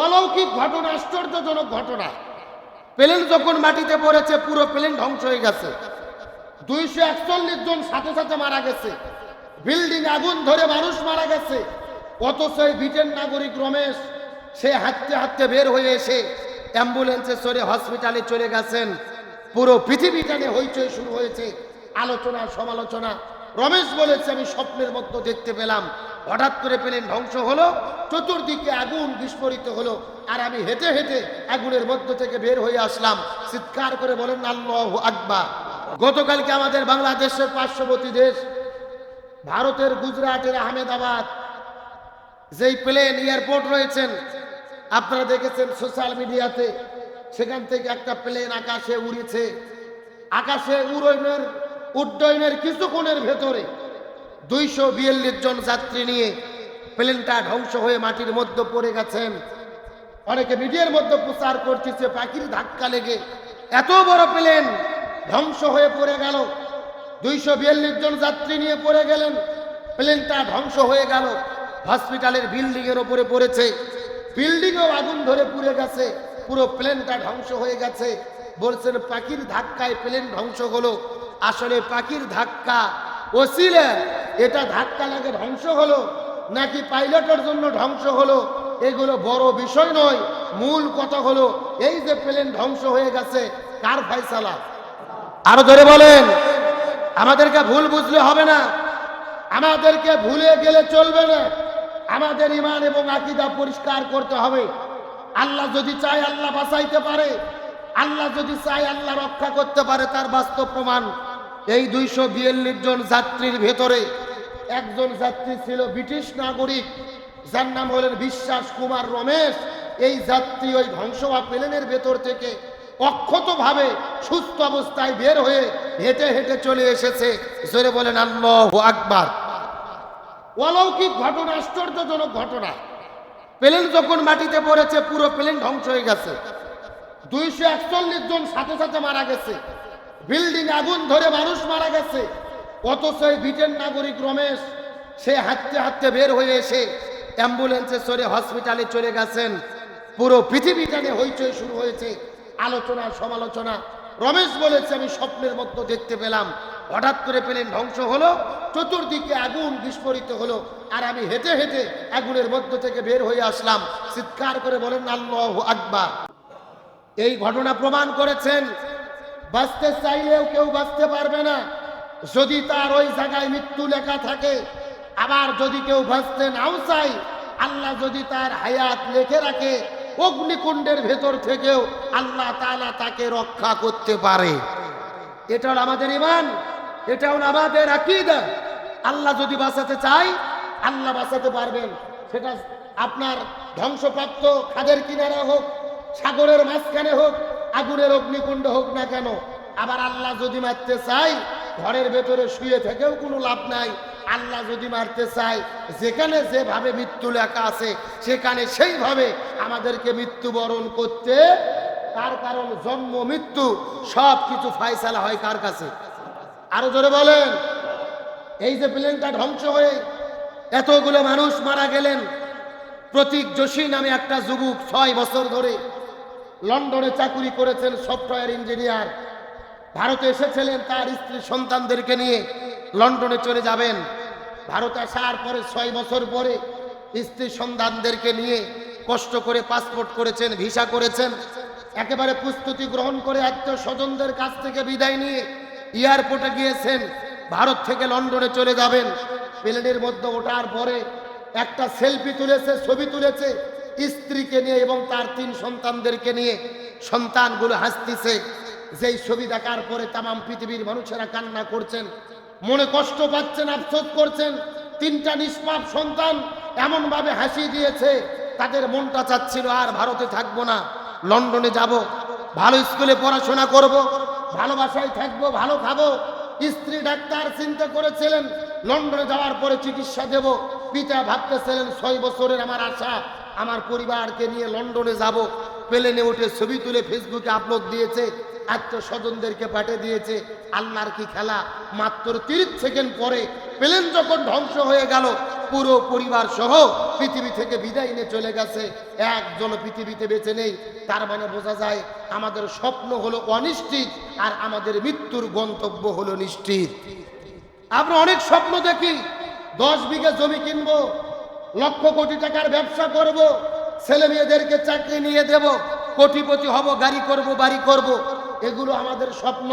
অলৌকিক ঘটনা, আশ্চর্যজনক ঘটনা। প্লেন যখন মাটিতে পড়েছে, পুরো প্লেন ধ্বংস হয়ে গেছে। দুইশো একচল্লিশ জন সাথে সাথে মারা গেছে। বিল্ডিং আগুন ধরে মানুষ মারা গেছে। অথচ এই ব্রিটেন নাগরিক রমেশ, সে হাঁটতে হাঁটতে বের হয়ে এসে অ্যাম্বুলেন্সে চড়ে হসপিটালে চলে গেছেন। পুরো পৃথিবীটা হইচই শুরু হয়েছে। আলোচনা, সমালোচনা। রমেশ বলেছে, আমি স্বপ্নের মধ্যে দেখতে পেলাম। হঠাৎ করে পেলেন ধ্বংস হলো, চতুর্দিকে আগুন বিস্ফোরিত হলো, আর আমি হেঁটে হেঁটে আগুনের মধ্য থেকে বের হয়ে আসলাম। চিৎকার করে বলেন, আল্লাহ আকবার। গতকালকে আমাদের বাংলাদেশের পার্শ্ববর্তী দেশ, ভারতের গুজরাটের আহমেদাবাদ, যেই প্লেন এয়ারপোর্ট রয়েছেন, আপনারা দেখেছেন সোশ্যাল মিডিয়াতে, সেখান থেকে একটা প্লেন আকাশে উড়েছে। আকাশে উড়নের উড্ডয়নের কিছুক্ষণের ভেতরে দুইশো বিয়াল্লিশ জন যাত্রী নিয়ে প্লেনটা ধ্বংস হয়ে মাটির মধ্যে পড়ে গেছেন। অনেকে মিডিয়ার মধ্যে প্রচার করতেছে, পাখির ধাক্কা লেগে। এত বড় প্লেন ধ্বংস হয়ে পড়ে গেল। দুইশো বিয়াল্লিশ জন যাত্রী নিয়ে পড়ে গেলেন। প্লেনটা ধ্বংস হয়ে গেল। হসপিটালের বিল্ডিং এর ওপরে পড়েছে। বিল্ডিংও আগুন ধরে পুড়ে গেছে। পুরো প্লেনটা ধ্বংস হয়ে গেছে। বলছেন, পাখির ধাক্কায় প্লেন ধ্বংস হলো। আসলে পাখির ধাক্কা ওসিলে এটা ধাক্কা লাগে ধ্বংস হলো, নাকি পাইলটের জন্য ধ্বংস হলো? এগুলো বড় বিষয় নয়, মূল কথা হলো, এই যে প্লেন ধ্বংস হয়ে গেছে, কার ফাইসালা আরও ধরে বলেন, আমাদেরকে ভুল বুঝলে হবে না। আমাদেরকে ভুলে গেলে চলবে না। আমাদের ইমান এবং আকিদা পরিষ্কার করতে হবে। আল্লাহ যদি চায় আল্লাহ বাঁচাইতে পারে। আল্লাহ যদি চায় আল্লাহ রক্ষা করতে পারে, তার বাস্তব প্রমাণ এই দুইশো বিয়াল্লিশ জন যাত্রীর ভেতরে। একজন যাত্রী ছিল ব্রিটিশ নাগরিক, যার নাম হলেন বিশ্বাস কুমার রমেশ। এই যাত্রী ওই ধ্বংস হওয়া প্লেনের ভেতর থেকে অক্ষতভাবে সুস্থ অবস্থায় বের হয়ে হেঁটে হেঁটে চলে এসেছে। জোরে বলেন, আল্লাহ আকবার। অলৌকিক ঘটনা, আশ্চর্যজনক ঘটনা। প্লেন যখন মাটিতে পড়েছে, পুরো প্লেন ধ্বংস হয়ে গেছে। দুইশো একচল্লিশ জন সাথে সাথে মারা গেছে। বিল্ডিং আগুন ধরে মানুষ মারা গেছে। অথচ ব্রিটেন নাগরিক রমেশ, সে হাঁটতে হাঁটতে বের হয়ে এসে অ্যাম্বুলেন্সে চড়ে হসপিটালে চলে গেছেন। পুরো পৃথিবীটা নিয়ে হইচই শুরু হয়েছে, আলোচনা, সমালোচনা। রমেশ বলেছে, আমি স্বপ্নের মধ্যে দেখতে পেলাম। হঠাৎ করে পেলেন ধ্বংস হলো, চতুর্দিকে আগুন বিস্ফোরিত হলো, আর আমি হেঁটে হেঁটে আগুনের মধ্য থেকে বের হয়ে আসলাম। চিৎকার করে বলেন, আল্লাহ আকবার। এই ঘটনা প্রমাণ করেছেন, বাঁচতে চাইলেও কেউ বাঁচতে পারবে না। যদি তার ওই জায়গায় মৃত্যু লেখা থাকে, আবার যদি কেউ বাঁচতে নাও চাই আল্লাহ যদি তার হায়াত লেখে রাখে, অগ্নিকুণ্ডের ভেতর থেকেও আল্লাহ তালা তাকে রক্ষা করতে পারে। এটা হলো আমাদের ইমান এটা হলো আমাদের আকিদা। আল্লাহ যদি বাঁচাতে চাই আল্লাহ বাঁচাতে পারবেন। সেটা আপনার ধ্বংসপ্রাপ্ত খাদের কিনারা হোক, সাগরের মাঝখানে হোক, আগুনের অগ্নিকুণ্ড হোক না কেন, আবার আল্লাহ যদি মারতে চাই ঘরের ভেতরে শুয়ে থেকেও কোনো লাভ নাই। আল্লাহ যদি মারতে চায়, যেখানে যেভাবে মৃত্যু লেখা আছে, সেখানে সেইভাবে আমাদেরকে মৃত্যুবরণ করতে, তার কারণ জন্ম, মৃত্যু সব কিছু ফায়সালা হয় কার কাছে? আরও জোরে বলেন। এই যে প্লেনটা ধ্বংস হয়ে এতগুলো মানুষ মারা গেলেন। প্রতীক যোশী নামে একটা যুবক ছয় বছর ধরে লন্ডনে চাকুরি করেছেন সফটওয়্যার ইঞ্জিনিয়ার। ভারতে এসেছিলেন তার স্ত্রী সন্তানদেরকে নিয়ে লন্ডনে চলে যাবেন। ভারতে আসার পরে ছয় বছর পরে স্ত্রী সন্তানদেরকে নিয়ে কষ্ট করে পাসপোর্ট করেছেন, ভিসা করেছেন। একেবারে প্রস্তুতি গ্রহণ করে আত্মীয় স্বজনদের কাছ থেকে বিদায় নিয়ে এয়ারপোর্টে গিয়েছেন, ভারত থেকে লন্ডনে চলে যাবেন। প্লেনের মধ্যে ওঠার পরে একটা সেলফি তুলেছে, ছবি তুলেছে স্ত্রীকে নিয়ে এবং তার তিন সন্তানদেরকে নিয়ে। সন্তানগুলো হাসতেছে যেই ছবি দেখার পরে তামাম পৃথিবীর মানুষেরা কান্না করছেন, মনে কষ্ট পাচ্ছেন, আফসোস করছেন, তিনটা নিষ্পাপ সন্তান এমন ভাবে হাসি দিয়েছে, তাদের মনটা চাচ্ছিল, আর ভারতে থাকব না, লন্ডনে যাব, ভালো স্কুলে পড়াশোনা করব, ভালোবাসায় থাকব, ভালো খাব। স্ত্রী ডাক্তার চিন্তা করেছিলেন, লন্ডনে যাওয়ার পরে চিকিৎসা দেব। পিতা ভাবতেছিলেন, ছয় বছরের আমার আশা, আমার পরিবারকে নিয়ে লন্ডনে যাব। প্লেনে উঠে ছবি তুলে ফেসবুকে আপলোড দিয়েছে আত্মীয় স্বজনদেরকে পাঠিয়ে দিয়েছে। আল্লাহর কি খেলা? মাত্র তিরিশ সেকেন্ড পরে প্লেন যখন ধ্বংস হয়ে গেল, পুরো পরিবার সহ পৃথিবী থেকে বিদায় নিয়ে চলে গেছে। একজন পৃথিবীতে বেঁচে নেই। তার মানে বোঝা যায় আমাদের স্বপ্ন হলো অনিশ্চিত আর আমাদের মৃত্যুর গন্তব্য হলো নিশ্চিত। আমরা অনেক স্বপ্ন দেখি, দশ বিঘা জমি কিনবো, লক্ষ কোটি টাকার ব্যবসা করব, ছেলে মেয়েদেরকে চাকরি নিয়ে দেব, কোটিপতি হব, গাড়ি করব, বাড়ি করব এগুলো আমাদের স্বপ্ন।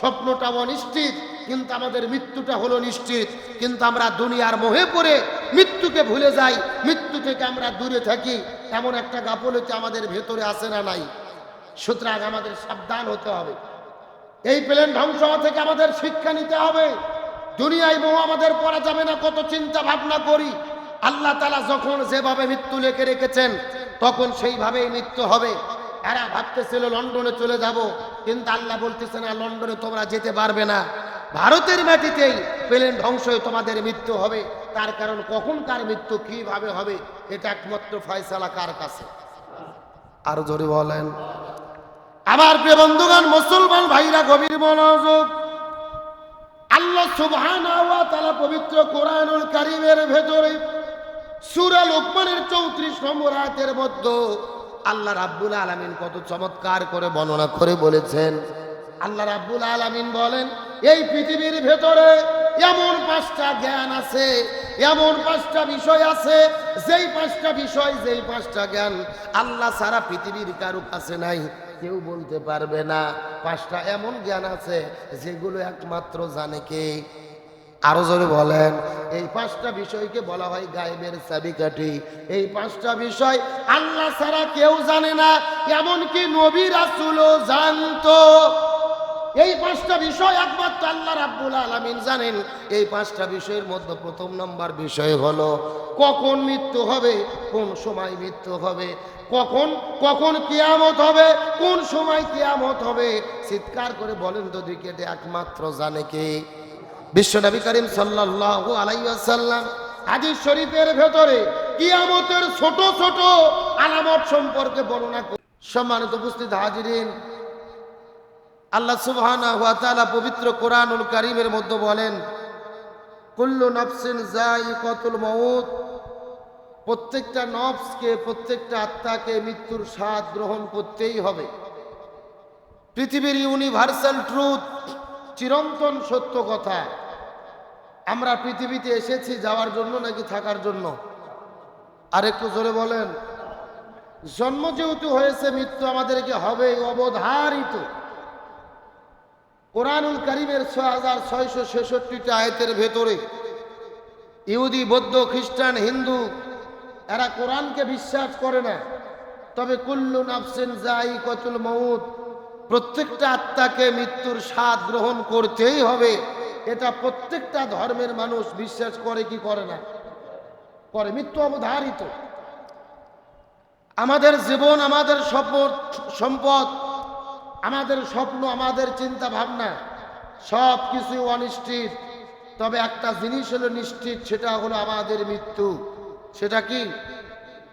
স্বপ্নটা অনিশ্চিত, কিন্তু আমাদের মৃত্যুটা হলো নিশ্চিত। কিন্তু আমরা দুনিয়ার মোহে পড়ে মৃত্যুকে ভুলে যাই, মৃত্যু থেকে আমরা দূরে থাকি। এমন একটা গাফলতি আমাদের ভেতরে আসে না নাই? সুতরাং আমাদের সাবধান হতে হবে। এই প্লেন ধ্বংস থেকে আমাদের শিক্ষা নিতে হবে। দুনিয়ায় মোহ আমাদের পড়া যাবে না, কত চিন্তা ভাবনা করি। আল্লাহ তালা যখন যেভাবে মৃত্যু লেখে রেখেছেন, তখন সেইভাবেই মৃত্যু হবে। এরা ভাবতেছিল লন্ডনে চলে যাব, কিন্তু আল্লাহ বলতেছে না, লন্ডনে তোমরা যেতে পারবে না। ভারতের মাটিতেই প্লেন ধ্বংস হয়ে তোমাদের মৃত্যু হবে। তার কারণ কখন কার মৃত্যু কীভাবে হবে, এটা একমাত্র ফয়সালা কার কাছে? আরও জোরে বলেন। আমার প্রিয় বন্ধুগণ, মুসলমান ভাইরা, গভীর মনোযোগ। আল্লাহ সুবহানাহু ওয়া তাআলা পবিত্র কোরআনুল কারীমের ভেতরে সূরা লোকমানের 34 নম্বর আয়াতের মধ্যে আল্লাহ রাব্বুল আলামিন কত চমৎকার করে বর্ণনা করে বলেছেন। আল্লাহ রাব্বুল আলামিন বলেন, এই পৃথিবীর ভেতরে এমন পাঁচটা জ্ঞান আছে, এমন পাঁচটা বিষয় আছে, যেই পাঁচটা বিষয়, যেই পাঁচটা জ্ঞান আল্লাহ সারা পৃথিবীর কারও কাছে নাই। কেউ বলতে পারবে না, পাঁচটা এমন জ্ঞান আছে, যেগুলো একমাত্র জানে কে? আরও জোরে বলেন। এই পাঁচটা বিষয়কে বলা হয় গায়েবের চাবিকাঠি এই পাঁচটা বিষয় আল্লাহ ছাড়া কেউ জানে না, এমনকি নবী রাসূলও জানতো। এই পাঁচটা বিষয় একমাত্র আল্লাহ রাব্বুল আলামিন জানেন। এই পাঁচটা বিষয়ের মধ্যে প্রথম নম্বর বিষয় হলো, কখন মৃত্যু হবে, কোন সময় মৃত্যু হবে, কখন কখন কিয়ামত হবে, কোন সময় কিয়ামত হবে, চিৎকার করে বলেন তো দিকে একমাত্র জানে কে? বিশ্বনবী করিম সাল্লাল্লাহু আলাইহি ওয়াসাল্লাম হাদিস শরীফের ভেতরে কিয়ামতের ছোট ছোট আলামত সম্পর্কে বর্ণনা করে সম্মানিত উপস্থিত হাজিরিন, আল্লাহ সুবহানাহু ওয়া তাআলা পবিত্র কোরআনুল কারীমের মধ্যে বলেন, কুল্লু নফসিন যায়িকাতুল মাউত, প্রত্যেকটা নফসকে, প্রত্যেকটা আত্মাকে মৃত্যুর স্বাদ গ্রহণ করতেই হবে। পৃথিবীর ইউনিভার্সাল ট্রুথ চিরন্তন সত্য কথা। আমরা পৃথিবীতে এসেছি যাওয়ার জন্য নাকি থাকার জন্য? আর একটু জোরে বলেন। জন্ম যেহেতু হয়েছে, মৃত্যু আমাদেরকে হবে অবধারিত। কোরআনুল করিমের ছয় হাজার ছয়শো ছেষট্টিটা আয়তের ভেতরে ইহুদি, বৌদ্ধ, খ্রিস্টান, হিন্দু, এরা কোরআনকে বিশ্বাস করে না। তবে কুল্লু নাফসেন যাই কতুল মৌত প্রত্যেকটা আত্মাকে মৃত্যুর স্বাদ গ্রহণ করতেই হবে। এটা প্রত্যেকটা ধর্মের মানুষ বিশ্বাস করে কি করে না? করে। মৃত্যু অবধারিত। আমাদের জীবন, আমাদের সম্পদ সম্পদ, আমাদের স্বপ্ন, আমাদের চিন্তা ভাবনা সব কিছু অনিশ্চিত। তবে একটা জিনিস হলো নিশ্চিত, সেটা হলো আমাদের মৃত্যু। সেটা কি?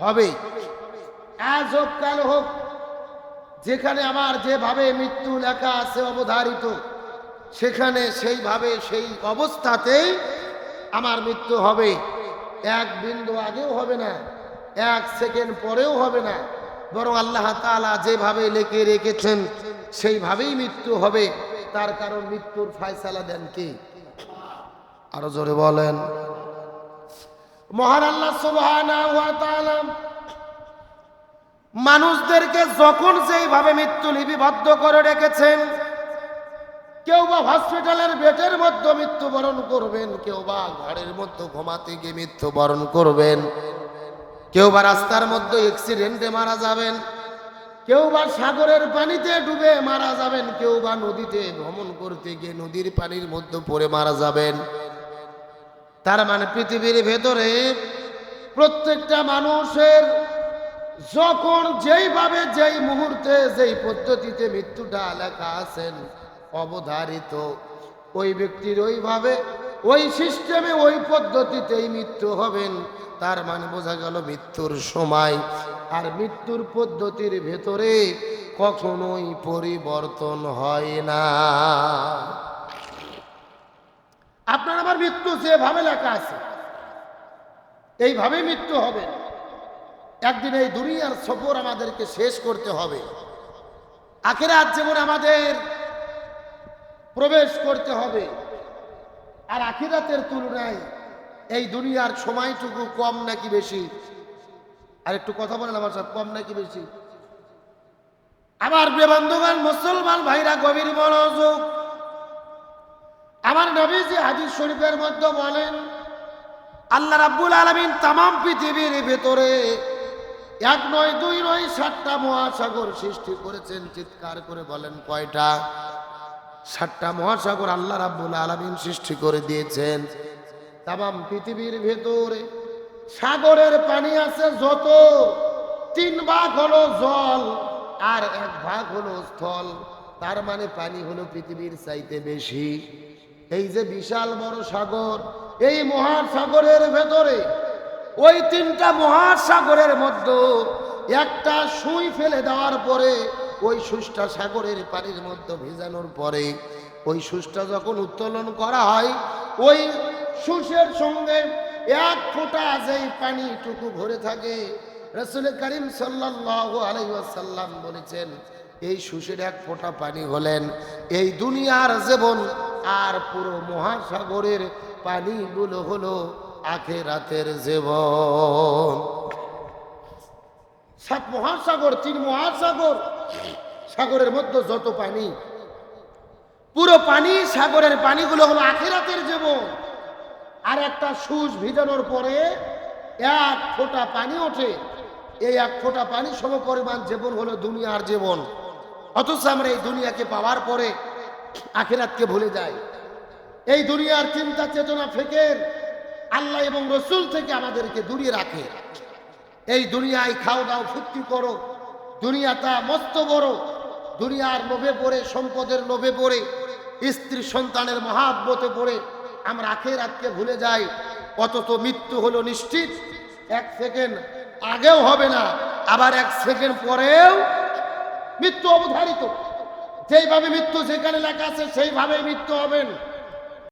হবে। আজ হোক, কাল হোক যেখানে আমার যেভাবে মৃত্যু লেখা আছে, অবধারিত, সেখানে সেইভাবে, সেই অবস্থাতেই আমার মৃত্যু হবে। এক বিন্দু আগেও হবে না, এক সেকেন্ড পরেও হবে না। বরং আল্লাহ তাআলা যেভাবে লিখে রেখেছেন, সেইভাবেই মৃত্যু হবে। তার কারণ মৃত্যুর ফায়সালা দেন কি? আরও জোরে বলেন। মহান আল্লাহ তাআলা মানুষদেরকে যখন সেইভাবে মৃত্যু লিপিবদ্ধ করে রেখেছেন, কেউ বা হসপিটালের বেডের মধ্যে মৃত্যুবরণ করবেন, কেউ বা ঘরের মধ্যে ঘুমাতে গিয়ে মৃত্যুবরণ করবেন, কেউ বা রাস্তার মধ্যে অ্যাক্সিডেন্টে মারা যাবেন, কেউ বা সাগরের পানিতে ডুবে মারা যাবেন, কেউ বা নদীতে ভ্রমণ করতে গিয়ে নদীর পানির মধ্যে পড়ে মারা যাবেন। তার মানে পৃথিবীর ভেতরে প্রত্যেকটা মানুষের যখন যেইভাবে যেই মুহূর্তে, যেই পদ্ধতিতে মৃত্যুটা লেখা আছেন, অবধারিত, ওই ব্যক্তির ওইভাবে, ওই সিস্টেমে, ওই পদ্ধতিতেই মৃত্যু হবেন, তার মানে বোঝা গেল মৃত্যুর সময়। আর মৃত্যুর পদ্ধতির ভেতরে কখনোই পরিবর্তন হয় না। আপনার আমার মৃত্যু যেভাবে লেখা আছে এইভাবে মৃত্যু হবে। একদিন এই দুনিয়ার সফর আমাদেরকে শেষ করতে হবে। আখেরাত যেমন আমাদের প্রবেশ করতে হবে। আর আখিরাতের তুলনায় এই দুনিয়ার সময়টুকু কম নাকি বেশি? আর একটু কথা বলেন আমার সাথে, কম নাকি বেশি? আমার প্রিয় বন্ধুগণ, মুসলমান ভাইরা, গভীর মনোযোগ। আমার নবীজি হাদিস শরীফের মধ্যে বলেন, আল্লাহ রাব্বুল আলমিন তাম পৃথিবীর ভেতরে এক নয়, দুই নয়, সাতটা মহাসাগর সৃষ্টি করেছেন, চিৎকার করে বলেন কয়টা? সাতটা মহাসাগর আল্লাহ রাব্বুল আলামিন সৃষ্টি করে দিয়েছেন। তাম পৃথিবীর ভেতরে সাগরের পানি আছে যত, তিন ভাগ হলো জল আর এক ভাগ হলো স্থল। তার মানে পানি হলো পৃথিবীর চাইতে বেশি। এই যে বিশাল বড় সাগর, এই মহাসাগরের ভেতরে ওই তিনটা মহাসাগরের মধ্যে একটা সুই ফেলে দেওয়ার পরে ওই সুষ্টা সাগরের পানির মধ্যে ভেজানোর পরে ওই সুষ্টা যখন উত্তোলন করা হয়, ওই সুসের সঙ্গে এক ফোঁটা যেই পানিটুকু ভরে থাকে, রসুল করিম সাল্লাহ আলাইসাল্লাম বলেছেন, এই সুসের এক ফোঁটা পানি হলেন এই দুনিয়ার জীবন আর পুরো মহাসাগরের পানিগুলো হলো আখেরাতের জীবন। সাত মহাসাগর, তিন মহাসাগর, সাগরের মধ্যে যত পানি, পুরো পানি সাগরের পানিগুলো হলো আখেরাতের জীবন। আর একটা সুস ভিজানোর পরে এক ফোঁটা পানি ওঠে। এই এক ফোঁটা পানি সম পরিমাণ জীবন হলো দুনিয়ার জীবন। অথচ আমরা এই দুনিয়াকে পাওয়ার পরে আখেরাতকে ভুলে যাই। এই দুনিয়ার চিন্তা চেতনা ফেকের আল্লাহ এবং রসুল থেকে আমাদেরকে দূরিয়ে রাখে। এই দুনিয়ায় খাও দাও, ফুর্তি করো। দুনিয়াটা মস্ত বড় দুনিয়ার লোভে পড়ে, সম্পদের লোভে পড়ে, স্ত্রী সন্তানের মহাব্বতে পড়ে, আমরা আখের রাতকে ভুলে যাই। অথচ মৃত্যু হলো নিশ্চিত। এক সেকেন্ড আগেও হবে না, আবার এক সেকেন্ড পরেও মৃত্যু অবধারিত। যেইভাবে মৃত্যু যেখানে লেখা আছে সেইভাবে মৃত্যু হবেন।